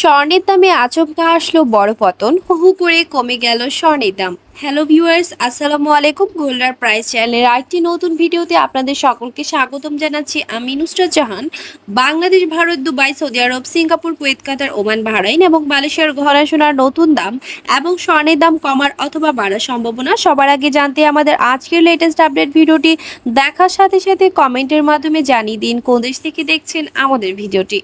স্বর্ণের দামে আচমকা আসলো বড় পতন। হু হু করে কমে গেল স্বর্ণের দাম। হ্যালো ভিউয়ার্স আসসালামু আলাইকুম। গোল্ডার প্রাইস চ্যানেলের আরেকটি নতুন ভিডিওতে আপনাদের সকলকে স্বাগতম জানাচ্ছি আমি Nusrat Jahan. Bangladesh, Bharat, Dubai, Saudi Arab, Singapore, Kuwait, Qatar, Oman, Bahrain এবং মালয়েশিয়ার ঘোরা সোনার নতুন দাম এবং স্বর্ণের দাম কমার অথবা বাড়ার সম্ভাবনা সবার আগে জানতে আমাদের আজকের লেটেস্ট আপডেট ভিডিওটি দেখার সাথে সাথে কমেন্টের মাধ্যমে জানিয়ে দিন কোন দেশ থেকে দেখছেন আমাদের ভিডিওটি।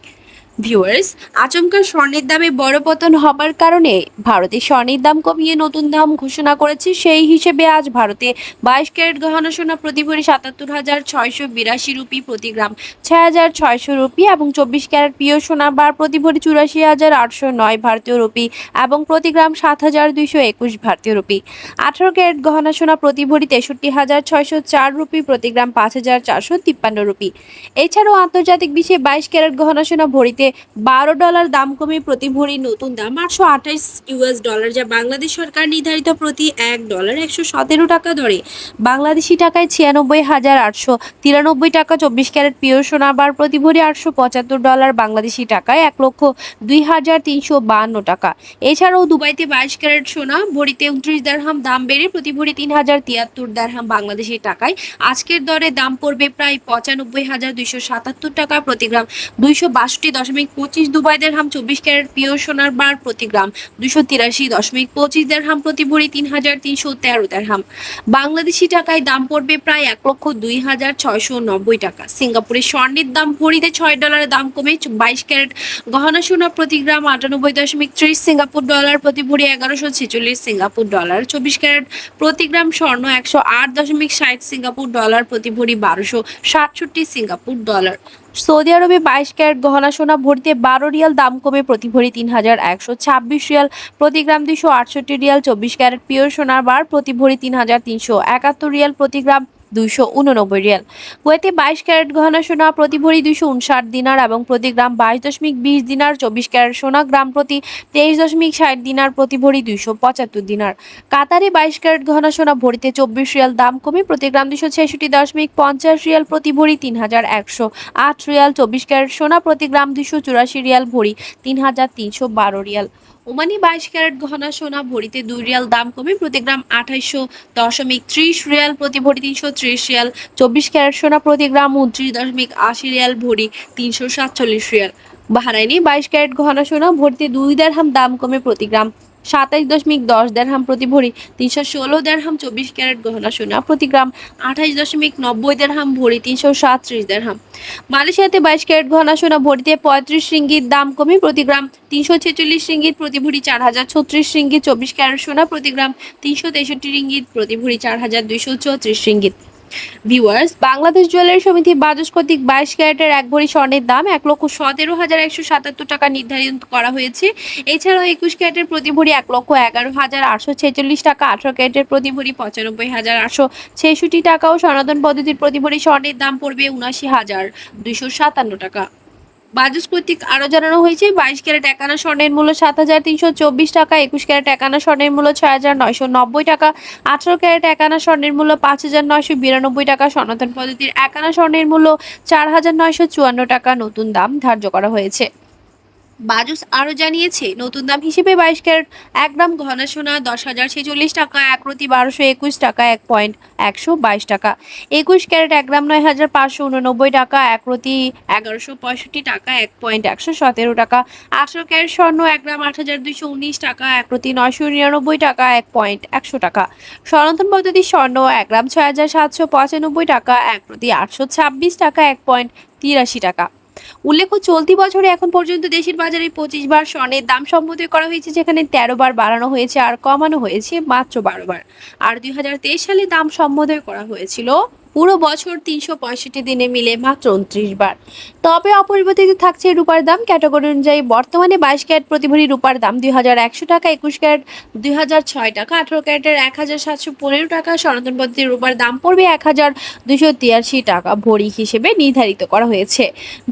ভিউয়ার্স আচমকা স্বর্ণের দামে বড় পতন হবার কারণে ভারতে স্বর্ণের দাম কমিয়ে নতুন দাম ঘোষণা করেছে সেই হিসেবে আজ ভারতে বাইশ ক্যারেট গহনা সোনা প্রতি ভরি সাতাত্তর হাজার ছয়শো বিরাশি রুপি প্রতি গ্রাম, ছয় হাজার ছয়শো রুপি এবং চব্বিশ ক্যারেট প্রিয় সোনা বার প্রতি ভরি চুরাশি হাজার আটশো নয় ভারতীয় রুপি এবং প্রতি গ্রাম সাত হাজার দুইশো একুশ ভারতীয় রুপি। আঠারো ক্যারেট গহনা সোনা প্রতি ভরি তেষট্টি হাজার ছয়শো চার রুপি, প্রতি গ্রাম পাঁচ হাজার চারশো তিপ্পান্ন রুপি। এছাড়াও আন্তর্জাতিক বিশ্বে বাইশ ক্যারেট গহনা সোনা ভরিতে বারো ডলার দাম কমে প্রতি ভরি নতুন দাম, আটশো আঠাশ ইউএস ডলার যা বাংলাদেশ সরকার নির্ধারিত প্রতি এক ডলার একশো সতেরো টাকা ধরে। বাংলাদেশি টাকায় ছিয়ানব্বই হাজার আটশো তিরানব্বই টাকা চব্বিশ ক্যারেট পিওর সোনা বার প্রতি ভরি আটশো পঁচাত্তর ডলার, বাংলাদেশি টাকায় এক লক্ষ দুই হাজার তিনশো বাহান্ন টাকা। এছাড়াও দুবাইতে বাইশ ক্যারেট সোনা, ভরিতে উনত্রিশ দেড়হাম দাম বেড়ে প্রতি ভরি তিন হাজার তিয়াত্তর দেড়হাম বাংলাদেশি টাকায়। আজকের দরে দাম পড়বে প্রায় পঁচানব্বই হাজার দুইশো সাতাত্তর টাকা প্রতি গ্রাম, দুইশো বাষট্টি দশমিক পঁচিশ দুবাই দেড়হাম চব্বিশ ক্যারেট পিওর সোনার বার প্রতি গ্রাম। দুইশো তিরাশি দশমিক পঁচিশ দেড়হাম প্রতি ভরি তিন হাজার তিনশো তেরো দেড়হাম বাংলাদেশি টাকায় দাম পড়বে প্রায় এক লক্ষ দুই হাজার ছয়শো নব্বই টাকা। সিঙ্গাপুরে স্বর্ণের দাম ভরিতে ছয় ডলারের দাম কমে বাইশ ক্যারেট গহনা সোনা প্রতি গ্রাম আটানব্বই দশমিক ত্রিশ সিঙ্গাপুর ডলার প্রতি ভরি এগারোশো ছেচল্লিশ সিঙ্গাপুর ডলার। চব্বিশ ক্যারেট প্রতি গ্রাম স্বর্ণ একশো আট দশমিক ষাট সিঙ্গাপুর ডলার প্রতি ভরি বারোশো সাতষট্টি সিঙ্গাপুর ডলার। সৌদি আরবে বাইশ ক্যারেট গহনা সোনা ভরিতে বারো রিয়াল, দাম কমে প্রতি ভরি তিন হাজার একশো ছাব্বিশ রিয়াল। প্রতি গ্রাম দুইশো আটষট্টি রিয়াল, চব্বিশ ক্যারেট পিওর সোনার বার প্রতি ভরি তিন হাজার তিনশো একাত্তর রিয়াল প্রতি গ্রাম। দুইশো উননব্বই রিয়াল। কুয়েতে বাইশ ক্যারেট গহনা সোনা প্রতি ভরি দুইশো উনষাট দিনার এবং প্রতি গ্রাম বাইশ দশমিক বিশ দিনার, চব্বিশ ক্যারেট সোনা গ্রাম প্রতি তেইশ দশমিক ষাট দিনার প্রতি ভরি দুইশো পঁচাত্তর দিনার। কাতারে বাইশ ক্যারেট গহনা সোনা ভরিতে চব্বিশ রিয়াল দাম কমে প্রতি গ্রাম দুশো ছেষট্টি দশমিক পঞ্চাশ রিয়াল প্রতি ভরি তিন হাজার একশো আট রিয়াল, চব্বিশ ক্যারেট সোনা প্রতি গ্রাম দুশো চুরাশি রিয়াল ভরি তিন হাজার তিনশো বারো রিয়াল। ওমানি বাইশ ক্যারেট গহনা সোনা ভরিতে দুই রিয়াল দাম কমে প্রতি গ্রাম আঠাইশো দশমিক ত্রিশ রিয়াল, প্রতি ভরি তিনশো ত্রিশ রিয়াল। চব্বিশ ক্যারেট সোনা প্রতি গ্রাম উনত্রিশ দশমিক আশি রিয়াল, ভরি তিনশো সাতচল্লিশ রিয়াল। বাহারাইনি বাইশ ক্যারেট গহনা সোনা ভরিতে দুই দেড়হাম দাম কমে প্রতি গ্রাম সাতাইশ দশমিক দশ দেড়হাম প্রতি ভরি, তিনশো ষোলো দেড়হাম চব্বিশ ক্যারেট গহনা সোনা প্রতি গ্রাম, আঠাইশ দশমিক নব্বই দেড়হাম ভরি, তিনশো সাতত্রিশ দেড়হাম। মালয়েশিয়াতে বাইশ ক্যারেট গহনা সোনা ভরিতে পঁয়ত্রিশ রিঙ্গিত দাম কমে প্রতি গ্রাম, তিনশো ছেচল্লিশ রিঙ্গিত প্রতি ভরি চার হাজার ছত্রিশ রিঙ্গিত চব্বিশ ক্যারেট সোনা প্রতি গ্রাম, তিনশো তেষট্টি রিঙ্গিত প্রতি ভরি চার হাজার দুইশো চৌত্রিশ রিঙ্গিত। ভিউয়ার্স বাংলাদেশ জুয়েলারি সমিতি বাজস কর্তৃক বাইশ ক্যারেটের এক ভরি স্বর্ণের দাম এক লক্ষ সতেরো হাজার একশো সাতাত্তর টাকা নির্ধারিত করা হয়েছে। এছাড়াও একুশ ক্যারেটের প্রতি ভরি এক লক্ষ এগারো হাজার আটশো ছেচল্লিশ টাকা, আঠারো ক্যারেটের প্রতি ভরি পঁচানব্বই হাজার আটশো ছেষট্টি টাকা ও সনাতন পদ্ধতির প্রতি ভরি স্বর্ণের দাম পড়বে উনাশি হাজার দুইশো সাতান্ন টাকা। বাজুস কর্তৃক আরও জানানো হয়েছে, বাইশ ক্যারেট একানা স্বর্ণের মূল্য সাত হাজার তিনশো চব্বিশ টাকা, একুশ ক্যারেট একানা স্বর্ণের মূল্য ছয় হাজার নয়শো নব্বই টাকা, আঠারো ক্যারেট একানা স্বর্ণের মূল্য পাঁচ হাজার নয়শো বিরানব্বই টাকা সনাতন পদ্ধতির একানা স্বর্ণের মূল্য চার হাজার নয়শো চুয়ান্ন টাকা নতুন দাম ধার্য করা হয়েছে। বাজুস আরও জানিয়েছে, নতুন দাম হিসেবে বাইশ ক্যারেট এক গ্রাম ঘনা সোনা দশ হাজার ছেচল্লিশ টাকা, এক প্রতি বারোশো একুশ টাকা, এক পয়েন্ট একশো বাইশ টাকা। একুশ ক্যারেট এক গ্রাম নয় হাজার পাঁচশো উননব্বই টাকা, এক প্রতি এগারোশো পঁয়ষট্টি টাকা, এক পয়েন্ট একশো সতেরো টাকা। আঠারো ক্যারেট স্বর্ণ এক গ্রাম আট হাজার দুইশো উনিশ টাকা, এক প্রতি নয়শো নিরানব্বই টাকা, এক পয়েন্ট একশো টাকা। সনাতন পদ্ধতি স্বর্ণ এক গ্রাম ছয় হাজার সাতশো পঁচানব্বই টাকা, এক প্রতি আটশো ছাব্বিশ টাকা, এক পয়েন্ট তিরাশি টাকা। উল্লেখ্য, চলতি বছরে এখন পর্যন্ত দেশের বাজারে পঁচিশ বার স্বর্ণের দাম সম্বোধন করা হয়েছে, যেখানে তেরো বার বাড়ানো হয়েছে আর কমানো হয়েছে মাত্র বারো বার আর দুই হাজার তেইশ সালে দাম সম্বোধন করা হয়েছিল পুরো বছর তিনশো পঁয়ষট্টি দিনে মিলে মাত্র উনত্রিশ বার। তবে অপরিবর্তিত থাকছে রূপার দাম। ক্যাটাগরি অনুযায়ী বর্তমানে বাইশ ক্যারেট প্রতি ভরি রূপার দাম দুই হাজার একশো টাকা, একুশ ক্যারেট দুই হাজার ছয় টাকা, আঠারো ক্যারেটের এক হাজার সাতশো পনেরো টাকা সনাতন পদ্ধতির রূপার দাম পড়বে এক হাজার দুশো তিয়াশি টাকা। ভরি হিসেবে নির্ধারিত করা হয়েছে।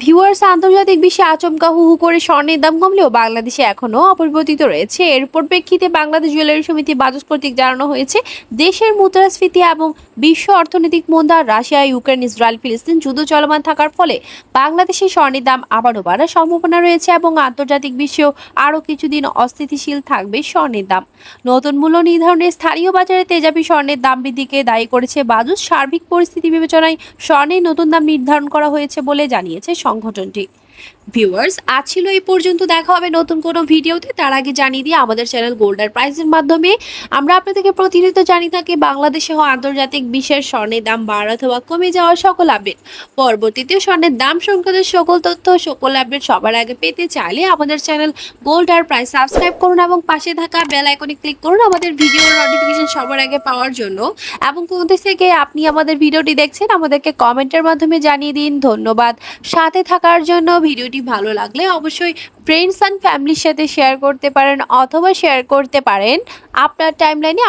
ভিউয়ার্স, আন্তর্জাতিক বিশ্বে আচমকা হু হু করে স্বর্ণের দাম কমলেও বাংলাদেশে এখনও অপরিবর্তিত রয়েছে। এর পরিপ্রেক্ষিতে বাংলাদেশ জুয়েলারি সমিতি বাজস কর্তৃক জানানো হয়েছে, দেশের মুদ্রাস্ফীতি এবং বিশ্ব অর্থনৈতিক মন্দা দা রাশিয়া ইউক্রেন, ইসরায়েল, ফিলিস্তিন যুদ্ধ চলমান থাকার ফলে বাংলাদেশের স্বর্ণের দাম আবারও বাড়ার সম্ভাবনা রয়েছে এবং আন্তর্জাতিক বিশ্বেও আরও কিছুদিন অস্থিতিশীল থাকবে স্বর্ণের দাম। নতুন মূল্য নির্ধারণে স্থানীয় বাজারে তেজাবি স্বর্ণের দাম বৃদ্ধিকে দায়ী করেছে বাজুস। সার্বিক পরিস্থিতি বিবেচনায় স্বর্ণের নতুন দাম নির্ধারণ করা হয়েছে বলে জানিয়েছে সংগঠনটি। ভিউয়ার্স আজ ছিল এই পর্যন্ত, দেখা হবে নতুন কোনো ভিডিওতে। তার আগে জানিয়ে দিয়ে আমাদের চ্যানেল গোল্ডার প্রাইজের মাধ্যমে আমরা আপনাদেরকে প্রতিনিয়ত জানিয়ে থাকি, বাংলাদেশে ও আন্তর্জাতিক বিশ্বের স্বর্ণের দাম বাড়া অথবা কমে যাওয়া সকল আপডেট পরবর্তীতে স্বর্ণের দাম সংক্রান্ত সকল তথ্য, সকল আপডেট সবার আগে পেতে চাইলে আমাদের চ্যানেল গোল্ড আর প্রাইস সাবস্ক্রাইব করুন এবং পাশে থাকা বেল আইকনে ক্লিক করুন। আমাদের ভিডিওর নোটিফিকেশন সবার আগে পাওয়ার জন্য। এবং কোন দেশ থেকে আপনি আমাদের ভিডিওটি দেখছেন, আমাদেরকে কমেন্টের মাধ্যমে জানিয়ে দিন। ধন্যবাদ। সাথে থাকার জন্য ভিডিওটি ভালো লাগলে অবশ্যই ফ্রেন্ডস অ্যান্ড ফ্যামিলির সাথে শেয়ার করতে পারেন অথবা শেয়ার করতে পারেন। আপনার টাইম টাইমলাইনে